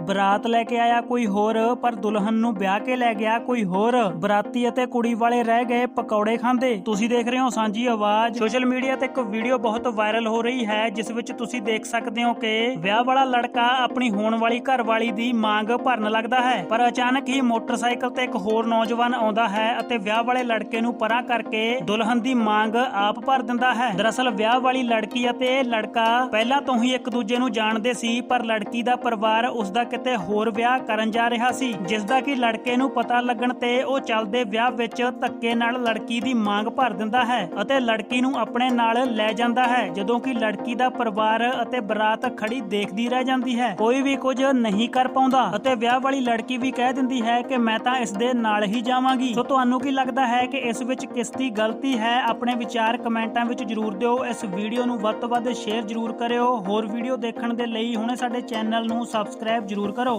ਬਰਾਤ ਲੈ ਕੇ ਆਇਆ ਕੋਈ ਹੋਰ, ਪਰ ਦੁਲਹਨ ਨੂੰ ਵਿਆਹ ਕੇ ਲੈ ਗਿਆ ਕੋਈ ਹੋਰ। ਬਰਾਤੀ ਅਤੇ ਕੁੜੀ ਵਾਲੇ ਰਹਿ ਗਏ ਪਕੌੜੇ ਖਾਂਦੇ। ਤੁਸੀਂ ਦੇਖ ਰਹੇ ਹੋ ਸਾਂਝੀ ਆਵਾਜ਼। ਸੋਸ਼ਲ ਮੀਡੀਆ ਤੇ ਇੱਕ ਵੀਡੀਓ ਬਹੁਤ ਵਾਇਰਲ ਹੋ ਰਹੀ ਹੈ, ਜਿਸ ਵਿੱਚ ਤੁਸੀਂ ਦੇਖ ਸਕਦੇ ਹੋ ਕਿ ਵਿਆਹ ਵਾਲਾ ਲੜਕਾ ਆਪਣੀ ਹੋਣ ਵਾਲੀ ਘਰਵਾਲੀ ਦੀ ਮੰਗ ਭਰਨ ਲੱਗਦਾ ਹੈ। ਪਰ ਅਚਾਨਕ ਹੀ ਮੋਟਰਸਾਈਕਲ ਤੇ ਇੱਕ ਹੋਰ ਨੌਜਵਾਨ ਆਉਂਦਾ ਹੈ ਅਤੇ ਵਿਆਹ ਵਾਲੇ ਲੜਕੇ ਨੂੰ ਪਰਾਂ ਕਰਕੇ ਦੁਲਹਨ ਦੀ ਮੰਗ ਆਪ ਭਰ ਦਿੰਦਾ ਹੈ। ਦਰਅਸਲ ਵਿਆਹ ਵਾਲੀ ਲੜਕੀ ਅਤੇ ਲੜਕਾ ਪਹਿਲਾਂ ਤੋਂ ਹੀ ਇੱਕ ਦੂਜੇ ਨੂੰ ਜਾਣਦੇ ਸੀ, ਪਰ ਲੜਕੀ ਦਾ ਪਰਿਵਾਰ ਉਸ ਦਾ ਕਿਤੇ ਹੋਰ ਵਿਆਹ ਕਰਨ ਜਾ ਰਿਹਾ ਸੀ ਜਿਸ ਦਾ ਕਿ ਲੜਕੇ ਨੂੰ ਪਤਾ ਲੱਗਣ ਤੇ ਉਹ ਚੱਲਦੇ ਵਿਆਹ ਵਿੱਚ ਧੱਕੇ ਨਾਲ ਲੜਕੀ ਦੀ ਮੰਗ ਭਰ ਦਿੰਦਾ ਹੈ ਅਤੇ ਲੜਕੀ ਨੂੰ ਆਪਣੇ ਨਾਲ ਲੈ ਜਾਂਦਾ ਹੈ, ਜਦੋਂ ਕਿ ਲੜਕੀ ਦਾ ਪਰਿਵਾਰ ਅਤੇ ਬਰਾਤ ਖੜੀ ਦੇਖਦੀ ਰਹਿ ਜਾਂਦੀ ਹੈ। ਕੋਈ ਵੀ ਕੁਝ ਨਹੀਂ ਕਰ ਪਾਉਂਦਾ ਅਤੇ ਵਿਆਹ ਵਾਲੀ ਲੜਕੀ ਵੀ ਕਹਿ ਦਿੰਦੀ ਹੈ ਕਿ ਮੈਂ ਤਾਂ ਇਸ ਦੇ ਨਾਲ ਹੀ ਜਾਵਾਂਗੀ। ਸੋ ਤੁਹਾਨੂੰ ਕੀ ਲੱਗਦਾ ਹੈ ਕਿ ਇਸ ਵਿੱਚ ਕਿਸ ਦੀ ਗਲਤੀ ਹੈ? ਆਪਣੇ ਵਿਚਾਰ ਕਮੈਂਟਾਂ ਵਿੱਚ ਜਰੂਰ ਦਿਓ। ਇਸ ਵੀਡੀਓ ਨੂੰ ਵੱਧ ਤੋਂ ਵੱਧ ਸ਼ੇਅਰ ਜਰੂਰ ਕਰਿਓ। ਹੋਰ ਵੀਡੀਓ ਦੇਖਣ ਦੇ ਲਈ ਹੁਣੇ ਸਾਡੇ ਚੈਨਲ ਨੂੰ ਸਬਸਕ੍ਰਾਈਬ ਜਰੂਰ ਕਰੋ